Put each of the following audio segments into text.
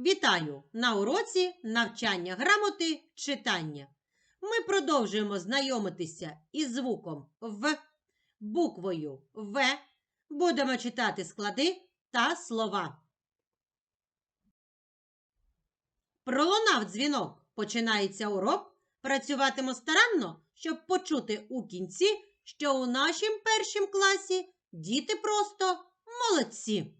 Вітаю на уроці навчання грамоти читання. Ми продовжуємо знайомитися із звуком В, буквою В. Будемо читати склади та слова. Пролунав дзвінок. Починається урок. Працюватиму старанно, щоб почути у кінці, що у нашім першім класі діти просто молодці.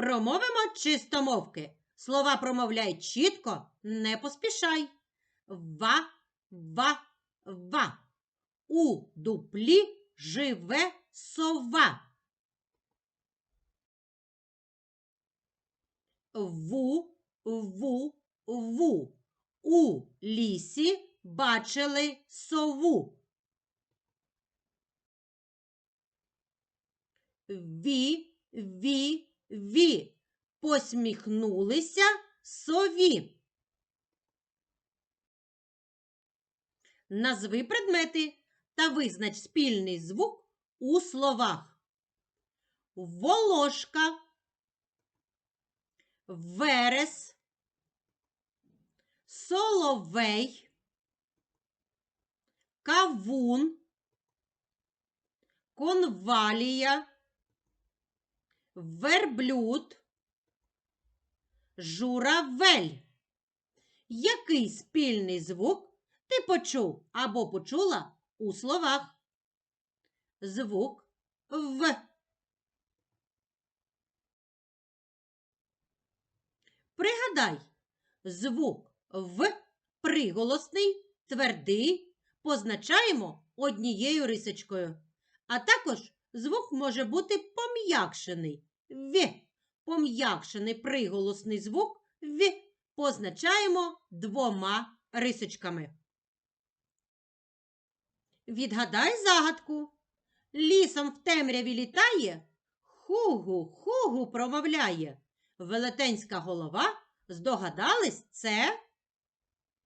Промовимо чистомовки. Слова промовляй чітко, не поспішай. Ва, ва, ва. У дуплі живе сова. Ву, ву, ву. У лісі бачили сову. Ві, ві, ві. Посміхнулися сові. Назви предмети та визнач спільний звук у словах. Волошка, верес, соловей, кавун, конвалія, верблюд, журавель. Який спільний звук ти почув або почула у словах? Звук В. Пригадай, звук В приголосний, твердий, позначаємо однією рисочкою. А також звук може бути пом'якшений В. Пом'якшений приголосний звук В позначаємо двома рисочками. Відгадай загадку. Лісом в темряві літає, хугу-хугу промовляє. Велетенська голова. Здогадались, це?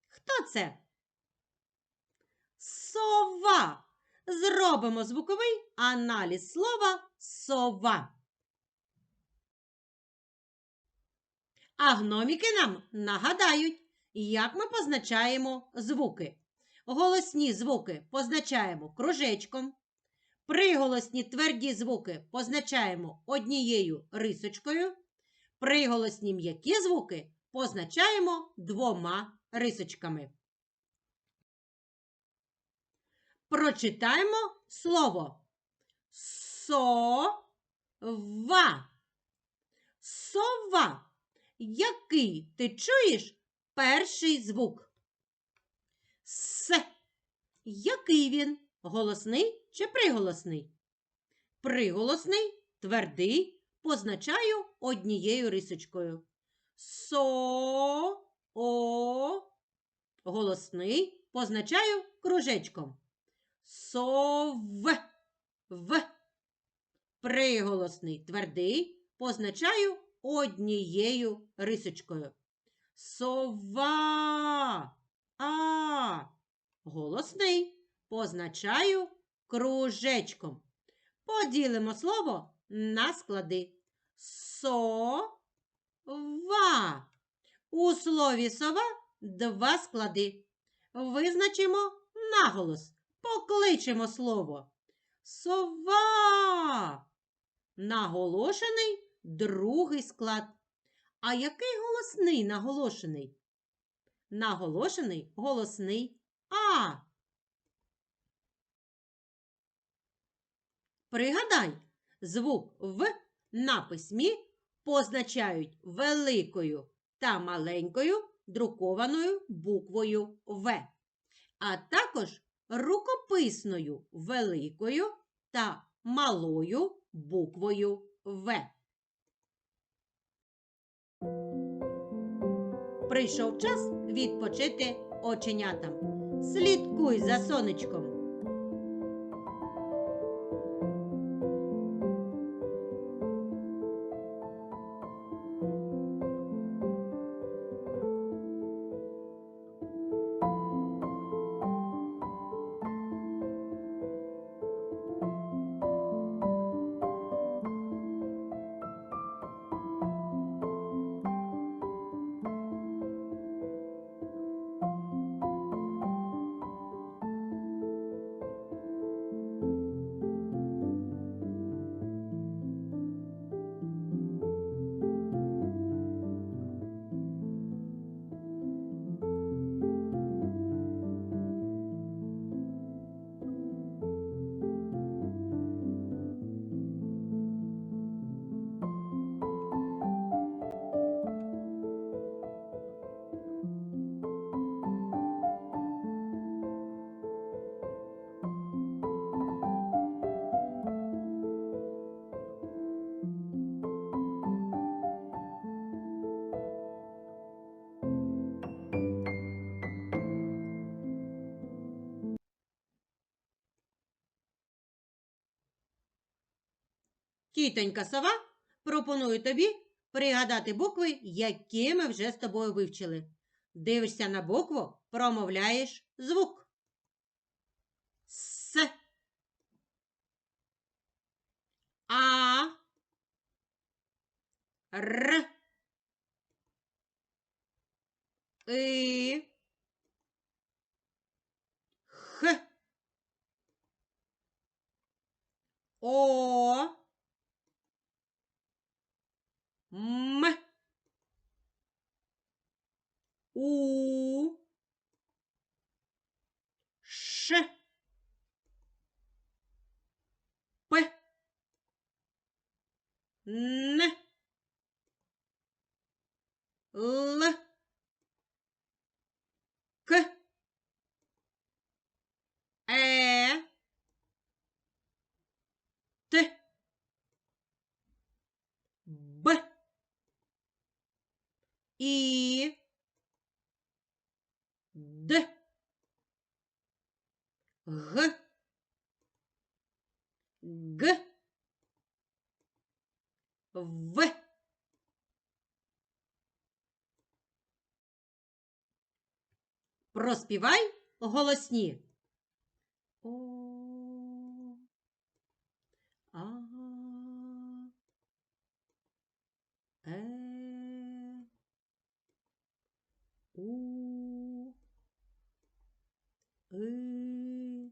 Хто це? Сова. Зробимо звуковий аналіз слова сова. А гноміки нам нагадають, як ми позначаємо звуки. Голосні звуки позначаємо кружечком. Приголосні тверді звуки позначаємо однією рисочкою. Приголосні м'які звуки позначаємо двома рисочками. Прочитаємо слово сова. Сова. Який ти чуєш перший звук? С. Який він? Голосний чи приголосний? Приголосний, твердий, позначаю однією рисочкою. Со, о, голосний позначаю кружечком. Сов, в. Приголосний, твердий, позначаю однією рисочкою. Сова. А. Голосний позначаю кружечком. Поділимо слово на склади. Сова. У слові сова два склади. Визначимо наголос. Покличемо слово. Сова. Наголошений другий склад. А який голосний наголошений? Наголошений голосний А. Пригадай, звук В на письмі позначають великою та маленькою друкованою буквою В, а також рукописною великою та малою буквою В. Прийшов час відпочити оченятам. Слідкуй за сонечком. Тітонька сова пропоную тобі пригадати букви, які ми вже з тобою вивчили. Дивишся на букву, промовляєш звук. С. А. Р. И. Х. О. М. У. Ш. П. Н. І. Д. Г. Г. В. Проспівай голосні. О. У. И.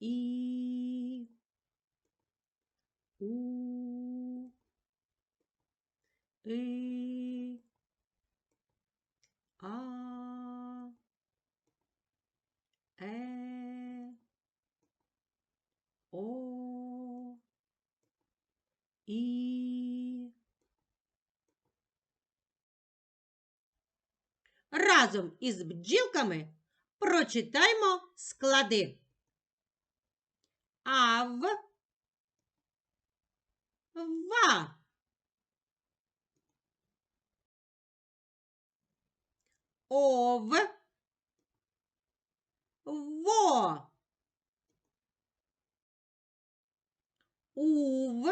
І. У. И. А. Е. О. І. Разом із бджілками прочитаймо склади. Ав. Ва. Ов. Во. Ув.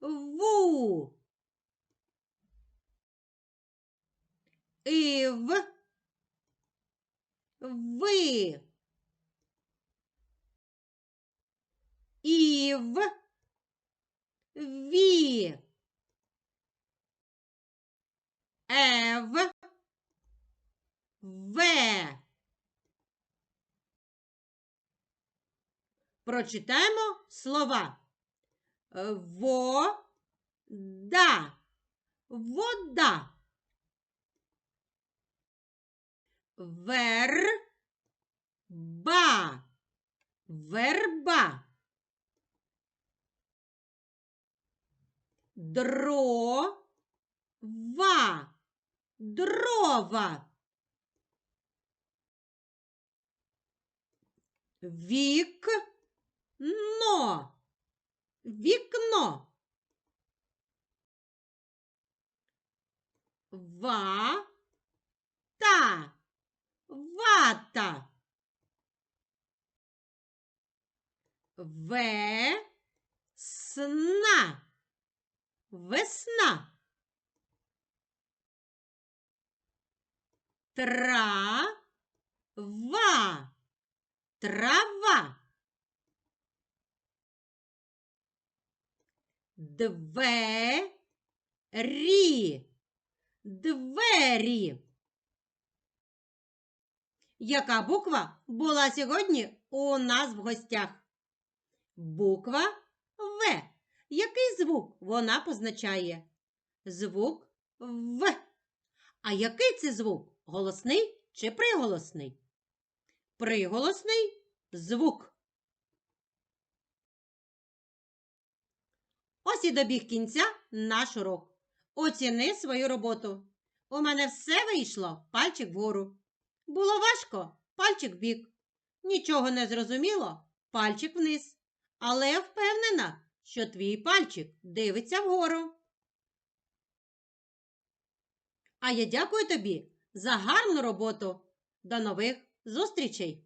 Ву. Ив. Ви. Ів. Ві. Ев. Ве. Прочитаємо слова. Е, Вода. Вода. Верба. Верба. Дрова. Дрова. Вік. Но. Вікно. Ва. Та. Вата. Ве. Сна. Весна. Ва. Трава. Две. Рі. Двері. Яка буква була сьогодні у нас в гостях? Буква В. Який звук вона позначає? Звук В. А який це звук? Голосний чи приголосний? Приголосний звук. Ось і добіг кінця наш урок. Оціни свою роботу. У мене все вийшло пальчик вгору. Було важко пальчик вбік. Нічого не зрозуміло пальчик вниз. Але я впевнена, що твій пальчик дивиться вгору. А я дякую тобі за гарну роботу. До нових зустрічей!